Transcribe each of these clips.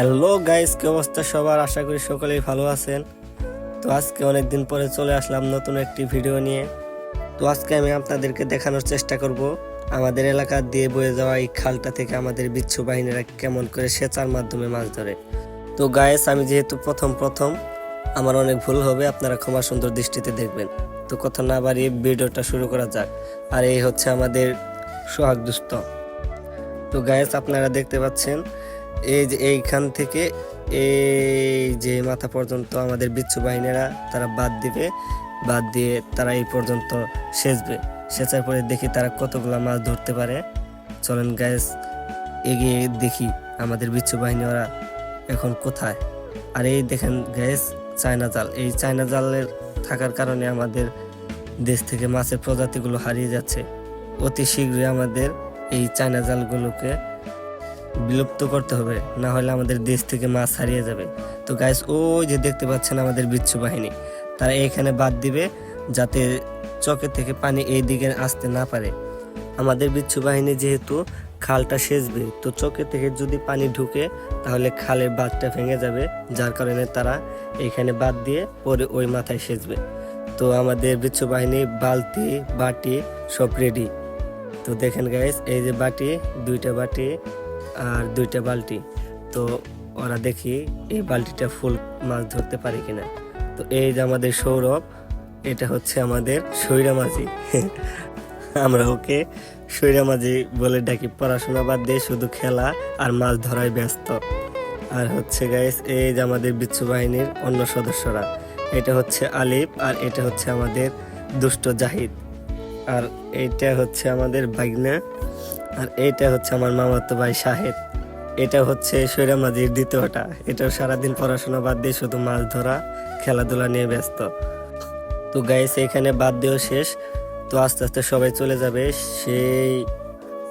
Hello guys কি অবস্থা সবার? আশা করি সকলেই ভালো আছেন। তো আজকে অনেক দিন পরে চলে আসলাম নতুন একটি ভিডিও নিয়ে। তো আজকে আমি আপনাদেরকে দেখানোর চেষ্টা করব আমাদের এলাকা দিয়ে বয়ে যাওয়া এই খালটা থেকে আমাদের বিচ্ছু বাহিনীরা কেমন করে সেচার মাধ্যমে মাছ ধরে। তো গায়েস আমি যেহেতু প্রথম প্রথম, আমার অনেক ভুল হবে, আপনারা ক্ষমা সুন্দর দৃষ্টিতে দেখবেন। তো কথা না বাড়িয়ে ভিডিওটা শুরু করা যাক। আর এই হচ্ছে আমাদের সোহাগ দুস্থ। তো গায়েস আপনারা দেখতে পাচ্ছেন এই যে এইখান থেকে এই যে মাথা পর্যন্ত আমাদের বিচ্ছু বাহিনীরা তারা বাদ দিবে, বাদ দিয়ে তারা এই পর্যন্ত সেচবে সেচার পরে দেখি তারা কতগুলো মাছ ধরতে পারে। চলেন গ্যাস এগিয়ে দেখি আমাদের বিচ্ছু বাহিনী ওরা এখন কোথায়। আর এই দেখেন গ্যাস চায়না জাল। এই চায়না জালের থাকার কারণে আমাদের দেশ থেকে মাছের প্রজাতিগুলো হারিয়ে যাচ্ছে। অতি শীঘ্রই আমাদের এই চায়না জালগুলোকে বিলুপ্ত করতে হবে, না হলে আমাদের দেশ থেকে মাছ হারিয়ে যাবে। তো গাইস ওই যে দেখতে পাচ্ছেন আমাদের বিচ্ছু বাহিনী, তারা এইখানে বাদ দিবে যাতে চকে থেকে পানি এই দিকে আসতে না পারে। আমাদের বিচ্ছু বাহিনী যেহেতু খালটা সেচবে, তো চকে থেকে যদি পানি ঢুকে, তাহলে খালের বাঁধটা ভেঙে যাবে, যার কারণে তারা এইখানে বাদ দিয়ে পরে ওই মাথায় সেচবে। তো আমাদের বিচ্ছু বাহিনী বালতি, বাটি সব রেডি তো দেখেন গাইস এই যে বাটি, দুইটা বাটি আর দুইটা বালতি। তো ওরা দেখি এই বালতিটা ফুল মাছ ধরতে পারে কিনা। তো এই যে আমাদের সৌরভ, এটা হচ্ছে আমাদের সৈরা মাঝি আমরা ওকে সৈরা মাঝি বলে ডাকি। পড়াশোনা বাদ দিয়ে শুধু খেলা আর মাছ ধরায় ব্যস্ত। আর হচ্ছে গাইস এই যে আমাদের বিচ্ছু বাহিনীর অন্য সদস্যরা। এটা হচ্ছে আলিফ আর এটা হচ্ছে আমাদের দুষ্ট জাহিদ। আর এটা হচ্ছে আমাদের বাগনা আর এইটা হচ্ছে আমার মামাতো ভাই শাহেদ। এটা হচ্ছে সৈরামাজির দ্বিতীয়টা। এটাও সারাদিন পড়াশোনা বাদ দিয়ে শুধু মাছ ধরা, খেলাধুলা নিয়ে ব্যস্ত। তো গাইস এখানে বাদ দিয়েও শেষ। তো আস্তে আস্তে সবাই চলে যাবে সেই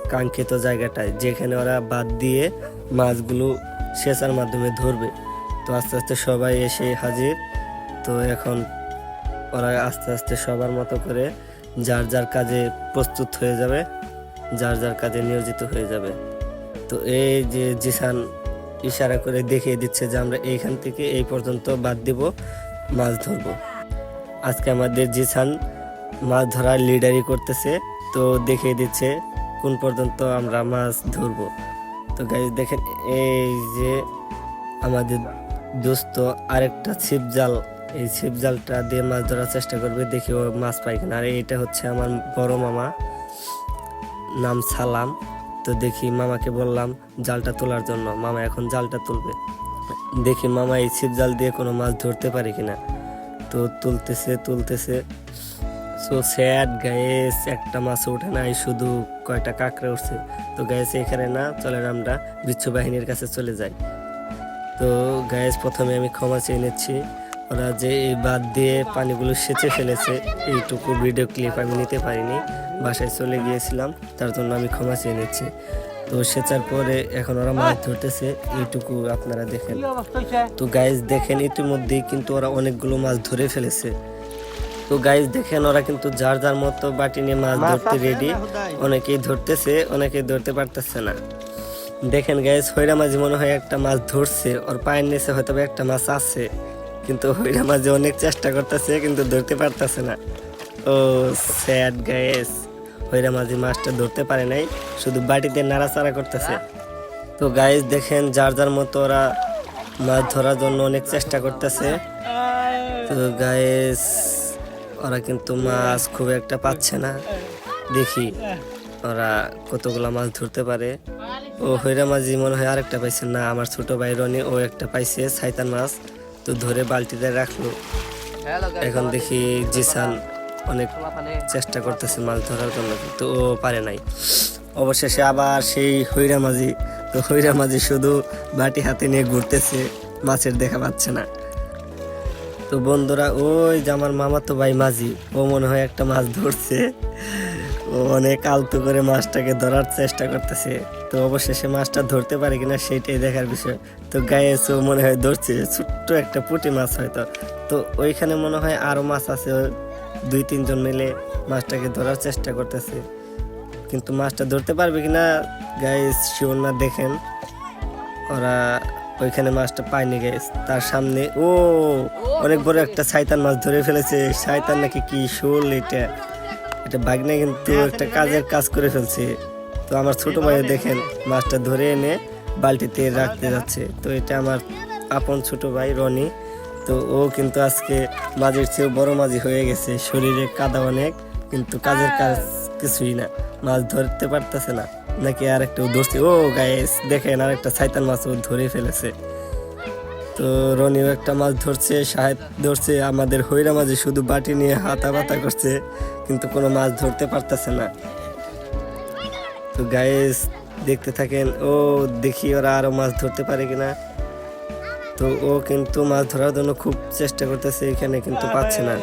কাঙ্ক্ষিত জায়গাটায়, যেখানে ওরা বাদ দিয়ে মাছগুলো সেচার মাধ্যমে ধরবে। তো আস্তে আস্তে সবাই এসে হাজির। তো এখন ওরা আস্তে আস্তে সবার মতো করে যার যার কাজে প্রস্তুত হয়ে যাবে। যার যার কাজে নিয়োজিত হয়ে যাবে। তো এই যে জিসান ইশারা করে দেখিয়ে দিচ্ছে যে আমরা এইখান থেকে এই পর্যন্ত বাদ দিব, মাছ ধরবো। আজকে আমাদের জিসান মাছ ধরার লিডারি করতেছে, তো দেখিয়ে দিচ্ছে কোন পর্যন্ত আমরা মাছ ধরবো। তো গাইজ দেখেন এই যে আমাদের দোস্ত আরেকটা ছিপ জাল এই ছিপ জালটা দিয়ে মাছ ধরার চেষ্টা করবে, দেখি ও মাছ পাই কিনা। আর এটা হচ্ছে আমার বড় মামা। নাম সালাম। তো দেখি মামাকে বললাম জালটা তোলার জন্য। মামা এখন জালটা তুলবে। দেখি মামা এই ছিপ জাল দিয়ে কোনো মাছ ধরতে পারে কিনা। তো তুলতেছে তুলতেছে। সো স্যাড গায়েস একটা মাছ ওঠে নাই, শুধু কয়টা কাঁকড়া উঠছে। তো গায়েস এখানে না, চলেন আমরা বিচ্ছু বাহিনীর কাছে চলে যাই। তো গায়েস প্রথমে আমি ক্ষমা চেয়ে নিচ্ছি। ওরা যে এই বাদ দিয়ে পানিগুলো সেচে ফেলেছে, এইটুকু ভিডিও ক্লিপ আমি নিতে পারিনি। বাসায় চলে গিয়েছিলাম তার জন্য আমি ক্ষমা চেয়ে নিচ্ছি। তো সেচার পরে এখন ওরা মাছ ধরতেছে এইটুকু আপনারা দেখেন। তো গাইজ দেখেন ইতিমধ্যেই কিন্তু ওরা অনেকগুলো মাছ ধরে ফেলেছে। তো গাইজ দেখেন ওরা কিন্তু যার যার মতো বাটি নিয়ে মাছ ধরতে রেডি অনেকেই ধরতেছে অনেকেই ধরতে পারতেছে না। দেখেন গাইজ হইরা মাঝি মনে হয় একটা মাছ ধরছে ওর পায়ের নিচে হয়তো একটা মাছ আছে। কিন্তু হইরা মাঝি অনেক চেষ্টা করতেছে কিন্তু ধরতে পারতেছে না। ও স্যাড গাইস হইরা মাঝি মাছটা ধরতে পারে নাই শুধু বাটিতে নাড়াচাড়া করতেছে। তো গাইজ দেখেন যার যার মতো ওরা মাছ ধরার জন্য অনেক চেষ্টা করতেছে। তো গাইস ওরা কিন্তু মাছ খুব একটা পাচ্ছে না। দেখি ওরা কতগুলা মাছ ধরতে পারে। ও হইরা মাঝি মনে হয় আরেকটা পাইছে না আমার ছোট ভাই রনি ও একটা পাইছে সাইতান মাছ। তো ধরে বালতিতে রাখল। এখন দেখি জিসান অনেক চেষ্টা করতেছে মাছ ধরার জন্য কিন্তু ও পারে নাই। অবশেষে আবার সেই হইরা মাঝি তো হইরা মাঝি শুধু বাটি হাতে নিয়ে ঘুরতেছে মাছের দেখা পাচ্ছে না। তো বন্ধুরা ওই যে আমার মামা তো ভাই মাঝি ও মনে হয় একটা মাছ ধরছে। ও অনেক আলতো করে মাছটাকে ধরার চেষ্টা করতেছে। তো অবশেষে মাছটা ধরতে পারে কিনা সেটাই দেখার বিষয়। তো গায়ে ও মনে হয় ধরছে ছোট্ট একটা পুঁটি মাছ হয়তো। তো ওইখানে মনে হয় আরও মাছ আছে দুই, তিনজন মিলে মাছটাকে ধরার চেষ্টা করতেছে। কিন্তু মাছটা ধরতে পারবে কিনা গায়ে শিওর না, দেখেন। ওরা ওইখানে মাছটা পায়নি গেছ তার সামনে, ও, অনেক বড় একটা শয়তান মাছ ধরে ফেলেছে। শয়তান নাকি কি শোল এটা? এটা বাগনা কিন্তু একটা কাজের কাজ করে ফেলছে। তো আমার ছোট ভাইও দেখেন, মাছটা ধরে এনে বালতিতে রাখতে যাচ্ছে। তো এটা আমার আপন ছোট ভাই, রনি। তো ও কিন্তু আজকে মাঝির চেয়েও বড় মাঝি হয়ে গেছে। শরীরে কাদা অনেক, কিন্তু কাজের কাজ কিছুই না। মাছ ধরতে পারতেছে না, নাকি আর একটা ধরছে ও গায়েস দেখেন আর একটা সাইতান মাছ ও ধরে ফেলেছে। তো রনিও একটা মাছ ধরছে, সাহেব ধরছে, আমাদের হইরা মাঝে শুধু বাটি নিয়ে হাতা বাতা করছে, কিন্তু কোনো মাছ ধরতে পারতেছে না। তো গায়েস দেখতে থাকেন, ও দেখি ওরা আরও মাছ ধরতে পারে কিনা। তো ও কিন্তু মাছ ধরার জন্য খুব চেষ্টা করতেছে এখানে কিন্তু পাচ্ছে না।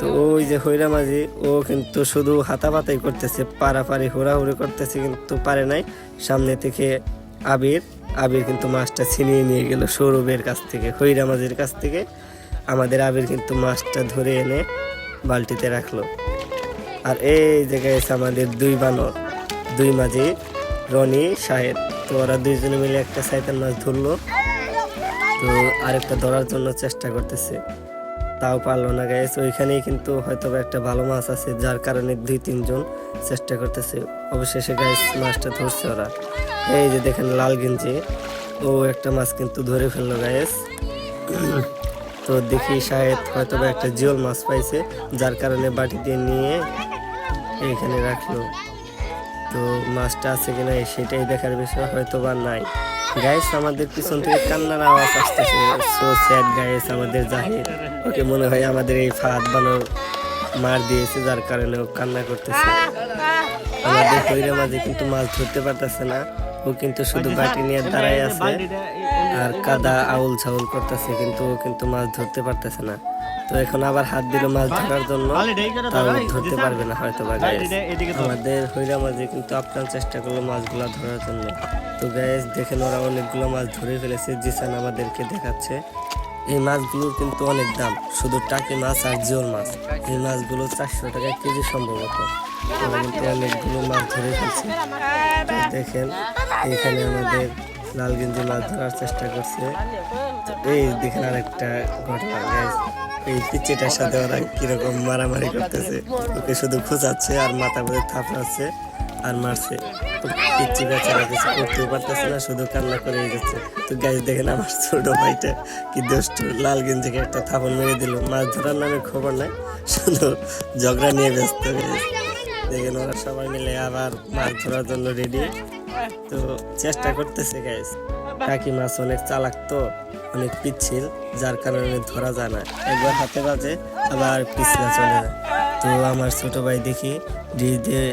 তো ওই যে হইরা মাঝি ও কিন্তু শুধু হাতাপাতাই করতেছে পারাপারি হুড়াহুড়ি করতেছে কিন্তু পারে নাই। সামনে থেকে আবির আবির কিন্তু মাছটা ছিনিয়ে নিয়ে গেল সৌরভের কাছ থেকে হইরা মাঝির কাছ থেকে। আমাদের আবির কিন্তু মাছটা ধরে এনে বালতিতে রাখল। আর এই জায়গায় এসে আমাদের দুই বানর দুই মাঝি রনি সাহেব তো ওরা দুইজনে মিলে একটা সাইতান মাছ ধরলো। তো আরেকটা ধরার জন্য চেষ্টা করতেছে। তাও পারল না গাইস ওইখানেই কিন্তু হয়তো একটা ভালো মাছ আছে, যার কারণে দুই, তিনজন চেষ্টা করতেছে। অবশেষে গাইস মাছটা ধরছে ওরা। এই যে দেখেন লাল গেঞ্জি। ও একটা মাছ কিন্তু ধরে ফেলল গাইস তো দেখি শায়দ হয়তো একটা জিওল মাছ পাইছে, যার কারণে বাটিতে নিয়ে এইখানে রাখল। তো মাছটা আছে কিনা, সেটাই দেখার বিষয় হয়তো বা নাই। গাইস আমাদের পিছন থেকে কান্নার আওয়াজ আসতেছে। সো স্যাড গাইস আমাদের জাহির। ওকে মনে হয় আমাদের এই ফাঁদ বানো মার দিয়েছে, যার কারণে ও কান্না করতেছে। আমাদের কইরে মাঝে কিন্তু মাছ ধরতে পারতেছে না। ও কিন্তু শুধু বাটি নিয়ে দাঁড়ায় আছে আর কাদা আউল ছাউল করতেছে কিন্তু ও কিন্তু মাছ ধরতে পারতেছে না। তো এখন আবার হাত দিল মাছ ধরার জন্য তাও ধরতে পারবে না হয়তো বা। আমাদের হইরা মাঝে কিন্তু আপ্রাণ চেষ্টা করল মাছগুলা ধরার জন্য। তো গ্যাস দেখেন ওরা অনেকগুলো মাছ ধরে ফেলেছে জিসান আমাদেরকে দেখাচ্ছে। এই মাছগুলোর কিন্তু অনেক দাম শুধু টাকি মাছ আর জিওল মাছ। এই মাছগুলো চারশো টাকা কেজি সম্ভবত। অনেকগুলো মাছ ধরে ফেলছে দেখেন এখানে আমাদের লাল গেঞ্জি মাছ ধরার চেষ্টা করছে এই দেখেন আরেকটা ঘটনা এই পিচিটার সাথে ওরা কীরকম মারামারি করতেছে ওকে শুধু খোঁচাচ্ছে আর মাথা করে থাপড়াচ্ছে আর মারছে তো পিচ্ছি বেচারা কিছু করতেও পারতেছে না শুধু কান্না করে যাচ্ছে তো গাইস দেখেন আমার ছোট ভাইটা কি দুষ্ট লাল গেঞ্জিকে একটা থাপড় মেরে দিল মাছ ধরার নামে খবর নাই শুধু ঝগড়া নিয়ে ব্যস্ত guys। দেখেন ওরা সবাই মিলে আবার মাছ ধরার জন্য রেডি তো চেষ্টা করতেছে গাইস কাকি মাছ অনেক চালাক তো, অনেক পিচ্ছিল, যার কারণে ধরা যায় না। একবার হাতে বাজে, আবার পিছলা চলে তো আমার ছোট ভাই দেখি দিয়ে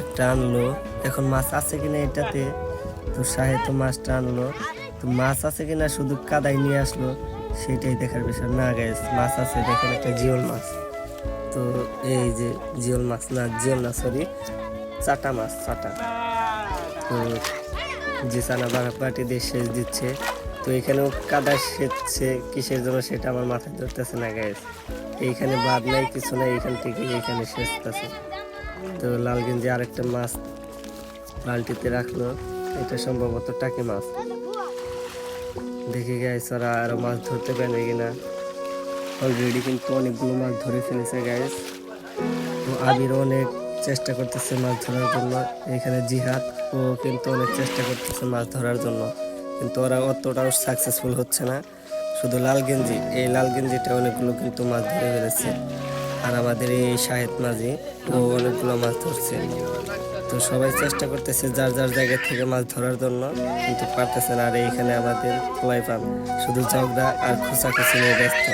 একটা আনলো। এখন মাছ আছে কিনা এটাতে? তো সাহে তো মাছটা আনলো। তো মাছ আছে কিনা শুধু কাদাই নিয়ে আসলো, সেটাই দেখার বিষয়। না গাইস মাছ আছে, দেখেন একটা জিওল মাছ। তো এই যে জিওল মাছ, না, জিওল না সরি চাটা মাছ, চাটা। তো যে চানা বাটি দিয়ে সেচ দিচ্ছে। তো এখানেও কাদা সেচছে, কিসের জন্য সেটা আমার মাথায় ধরতেছে না গাইস এইখানে বাদ নাই, কিছু নাই, এখান থেকে এইখানে সেচতেছে। তো লাল গেঞ্জি আরেকটা মাছ বালতিতে রাখল, এটা সম্ভবত টাকি মাছ। দেখি গাইস ওরা আরও মাছ ধরতে পারবে কিনা। অলরেডি কিন্তু অনেকগুলো মাছ ধরে ফেলেছে গাইস তো আবির অনেক চেষ্টা করতেছে মাছ ধরার জন্য। এখানে জিহাদ, ও কিন্তু অনেক চেষ্টা করতেছে মাছ ধরার জন্য। কিন্তু ওরা অতটাও সাকসেসফুল হচ্ছে না। শুধু লাল গেঞ্জি, এই লাল গেঞ্জিটা অনেকগুলো কিন্তু মাছ ধরে ফেলেছে। আর আমাদের এই শাহেদ মাঝি, ও অনেকগুলো মাছ ধরছে। তো সবাই চেষ্টা করতেছে যার যার জায়গা থেকে মাছ ধরার জন্য, কিন্তু পারতেছে না। আর এইখানে আমাদের পোলাই পান শুধু ঝগড়া আর খোঁচাখুচি নিয়ে ব্যস্ত।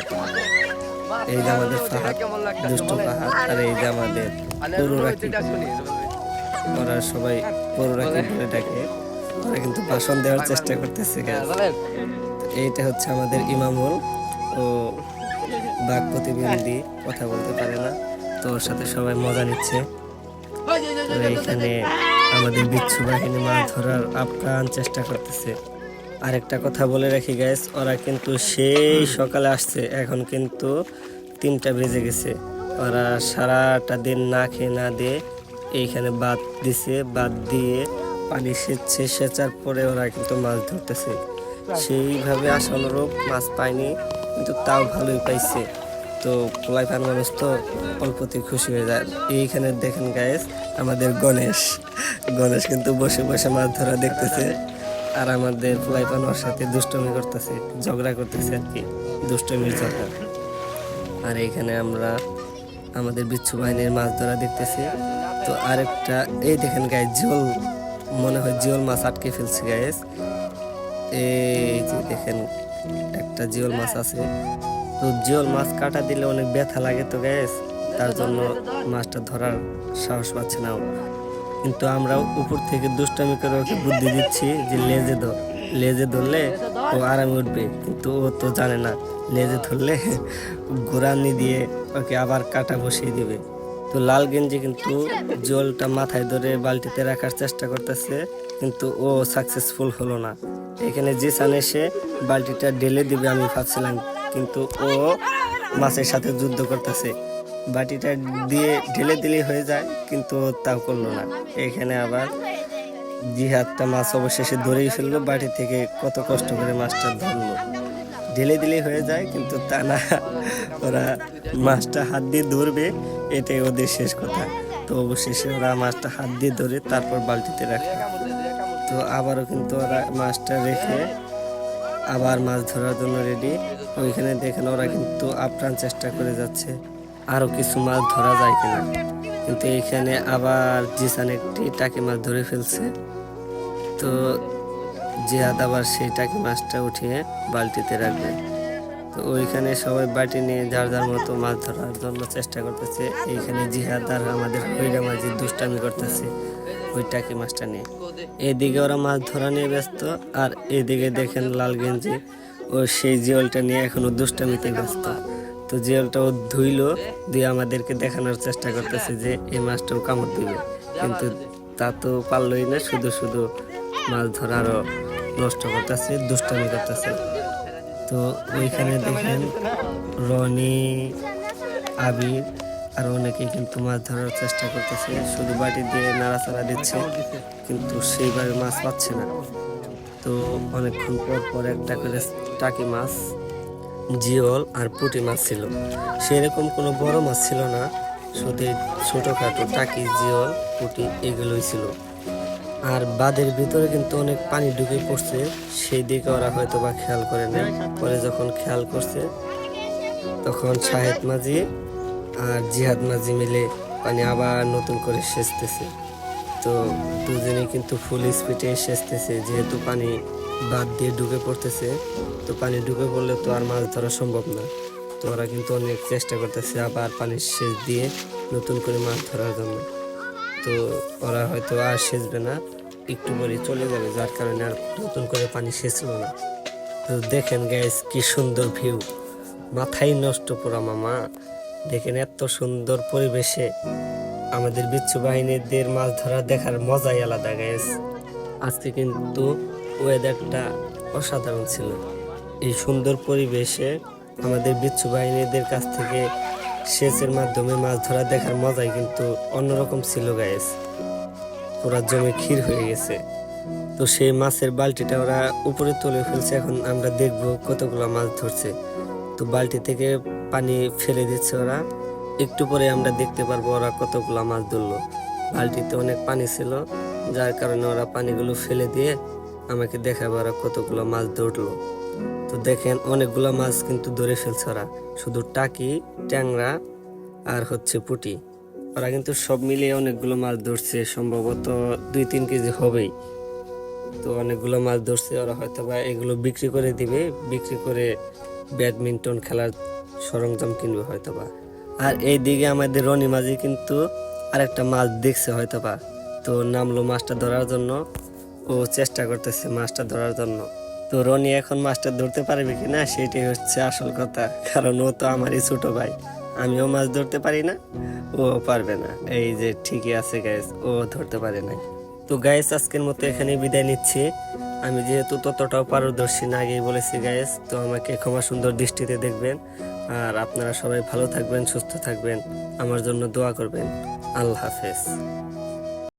এই যে আমাদের ফাহাদ দুষ্ট ফাহাদ আর এই যে আমাদের পুরো রাখি ওরা সবাই পুরো রাখি বলে ডাকে? ওরা কিন্তু ভাষণ দেওয়ার চেষ্টা করতেছে। এইটা হচ্ছে আমাদের ইমামুল। ও বাক প্রতিবন্ধী, কথা বলতে পারে না। তো ওর সাথে সবাই মজা নিচ্ছে। তো এইখানে আমাদের বিচ্ছু বাহিনী মাছ ধরার আপ্রাণ চেষ্টা করতেছে। আরেকটা কথা বলে রাখি গ্যাস ওরা কিন্তু সেই সকালে আসছে। এখন কিন্তু তিনটা বেজে গেছে। ওরা সারাটা দিন না খেয়ে না দিয়ে এইখানে বাদ দিছে, বাদ দিয়ে পানি সেচছে সেচার পরে ওরা কিন্তু মাছ ধরতেছে। সেইভাবে আশা অনুরূপ মাছ পায়নি কিন্তু তাও ভালোই পাইছে। তো পোলাই পান মানুষ তো অল্পতেই খুশি হয়ে যায়। এইখানে দেখেন গায়েস আমাদের গণেশ। গণেশ কিন্তু বসে বসে মাছ ধরা দেখতেছে আর আমাদের পোলাই পান ওর সাথে দুষ্টমি করতেছে, ঝগড়া করতেছে আর কি। দুষ্টমির ঝগড়া। আর এইখানে আমরা আমাদের বিচ্ছু বাহিনীর মাছ ধরা দেখতেছি। তো আরেকটা, এই দেখেন গায়ে জিওল, মনে হয় জিওল মাছ আটকে ফেলছে গায়েস এই যে দেখেন, একটা জিওল মাছ আছে। তো জিওল মাছ কাটা দিলে অনেক ব্যথা লাগে তো গ্যাস তার জন্য মাছটা ধরার সাহস পাচ্ছে না। কিন্তু আমরা উপর থেকে দুষ্টামি করে ওকে বুদ্ধি দিচ্ছি যে লেজে ধর। লেজে ধরলে ও আরামে উঠবে। কিন্তু ও তো জানে না, লেজে ধরলে গোড়ানি দিয়ে ওকে আবার কাটা বসিয়ে দেবে। তো লাল গেঞ্জি কিন্তু জলটা মাথায় ধরে বালতিতে রাখার চেষ্টা করতেছে, কিন্তু ও সাকসেসফুল হলো না। এখানে যে জিসান এসে বালতিটা ঢেলে দিবে আমি ভাবছিলাম, কিন্তু ও মাছের সাথে যুদ্ধ করতেছে। বাটিটা দিয়ে ঢেলে দিলেই হয়ে যায়, কিন্তু তাও করল না। এখানে আবার জিহাদটা মাছ অবশেষে ধরেই ফেলল, বাড়ি থেকে কত কষ্ট করে মাছটা ধরলো। ঢেলে দিলেই হয়ে যায়, কিন্তু তা না, ওরা মাছটা হাত দিয়ে ধরবে, এটাই ওদের শেষ কথা। তো অবশেষে ওরা মাছটা হাত দিয়ে ধরে তারপর বালতিতে রাখে। তো আবারও কিন্তু ওরা মাছটা রেখে আবার মাছ ধরার জন্য রেডি ওইখানে দেখেন ওরা কিন্তু আপ্রাণ চেষ্টা করে যাচ্ছে, আরও কিছু মাছ ধরা যায় কিনা। কিন্তু এইখানে আবার জিসান একটি টাকি মাছ ধরে ফেলছে। তো জিহাদ আবার সেই টাকি মাছটা উঠিয়ে বালতিতে রাখবে। তো ওইখানে সবাই বাটি নিয়ে যার যার মতো মাছ ধরার জন্য চেষ্টা করতেছে। এইখানে জিহাদ আর আমাদের হইরা মাঝি দুষ্টামি করতেছে ওই টাকি মাছটা নিয়ে। এদিকে ওরা মাছ ধরা নিয়ে ব্যস্ত আর এদিকে দেখেন লাল গেঞ্জি ও সেই জিওলটা নিয়ে এখনও দুষ্টামিতে ব্যস্ত। তো জিওলটা ও ধুইলো, দিয়ে আমাদেরকে দেখানোর চেষ্টা করতেছে যে এই মাছটাও কামড় দিবে। কিন্তু তা তো পারলই না, শুধু শুধু মাছ ধরারও নষ্ট করতেছে, দুষ্টামি করতেছে। তো ওইখানে দেখেন রনি, আবির, আর অনেকেই কিন্তু মাছ ধরার চেষ্টা করতেছে। শুধু বাটি দিয়ে নাড়াচাড়া দিচ্ছে, কিন্তু সেইভাবে মাছ পাচ্ছে না। তো অনেকক্ষণ পর পর একটা করে টাকি মাছ জিওল আর পুঁটি মাছ ছিল। সেরকম কোনো বড় মাছ ছিল না। শুধু ছোটোখাটো টাকি, জিওল, পুঁটি এগুলোই ছিল। আর বাঁধের ভিতরে কিন্তু অনেক পানি ঢুকে পড়ছে। সেই দিকে ওরা হয়তো বা খেয়াল করে নেয় পরে যখন খেয়াল করছে, তখন শাহেদ মাঝি আর জিহাদ মাঝি মিলে পানি আবার নতুন করে সেচতেছে। তো দুজনে কিন্তু ফুল স্পিডে সেচতেছে, যেহেতু পানি বাদ দিয়ে ঢুকে পড়তেছে। তো পানি ঢুকে পড়লে তো আর মাছ ধরা সম্ভব না। তো ওরা কিন্তু অনেক চেষ্টা করতেছে আবার পানির সেচ দিয়ে নতুন করে মাছ ধরার জন্য। তো ওরা হয়তো আর সেচবে না, একটু পরে চলে যাবে, যার কারণে আর নতুন করে পানি সেচলো না। তো দেখেন গ্যাস কি সুন্দর ভিউ মাথাই নষ্ট পুরা মামা। দেখেন এত সুন্দর পরিবেশে আমাদের বিচ্ছু বাহিনীদের মাছ ধরা দেখার মজাই আলাদা গ্যাস আজকে কিন্তু ওয়েদারটা অসাধারণ ছিল। এই সুন্দর পরিবেশে আমাদের বিচ্ছু বাহিনীদের কাছ থেকে সেচের মাধ্যমে মাছ ধরা দেখার মজাই কিন্তু অন্যরকম ছিল গায়েস ওরা জমে ক্ষীর হয়ে গেছে। তো সেই মাছের বালতিটা ওরা উপরে তুলে ফেলছে, এখন আমরা দেখব কতগুলো মাছ ধরছে। তো বালতি থেকে পানি ফেলে দিচ্ছে ওরা। একটু পরে আমরা দেখতে পারব ওরা কতগুলো মাছ ধরলো। বালতিতে অনেক পানি ছিল, যার কারণে ওরা পানিগুলো ফেলে দিয়ে আমাকে দেখাবে ওরা কতগুলো মাছ ধরলো তো দেখেন, অনেকগুলো মাছ কিন্তু ধরে ফেলছে ওরা। শুধু টাকি, ট্যাংরা আর হচ্ছে পুটি। ওরা কিন্তু সব মিলিয়ে অনেকগুলো মাছ ধরছে, সম্ভবত দুই তিন কেজি হবেই। তো অনেকগুলো মাছ ধরছে, ওরা হয়তো বা এগুলো বিক্রি করে দিবে, বিক্রি করে ব্যাডমিন্টন খেলার সরঞ্জাম কিনবে হয়তো বা আর এইদিকে আমাদের রনি মাঝি কিন্তু আরেকটা মাছ দেখছে হয়তো বা তো নামলো মাছটা ধরার জন্য। ও চেষ্টা করতেছে মাছটা ধরার জন্য। তো রনি এখন মাছটা ধরতে পারবে কিনা সেটাই হচ্ছে আসল কথা। কারণ ও তো আমারই ছোট ভাই। আমিও মাছ ধরতে পারি না, ও পারবে না। এই যে ঠিকই আছে গ্যাস ও ধরতে পারে না তো গায়েস আজকের মতো এখানে বিদায় নিচ্ছি। আমি যেহেতু ততটাও পারদর্শী না, আগেই বলেছি গায়েস তো আমাকে ক্ষমা সুন্দর দৃষ্টিতে দেখবেন। আর আপনারা সবাই ভালো থাকবেন, সুস্থ থাকবেন। আমার জন্য দোয়া করবেন। আল্লাহ হাফেজ।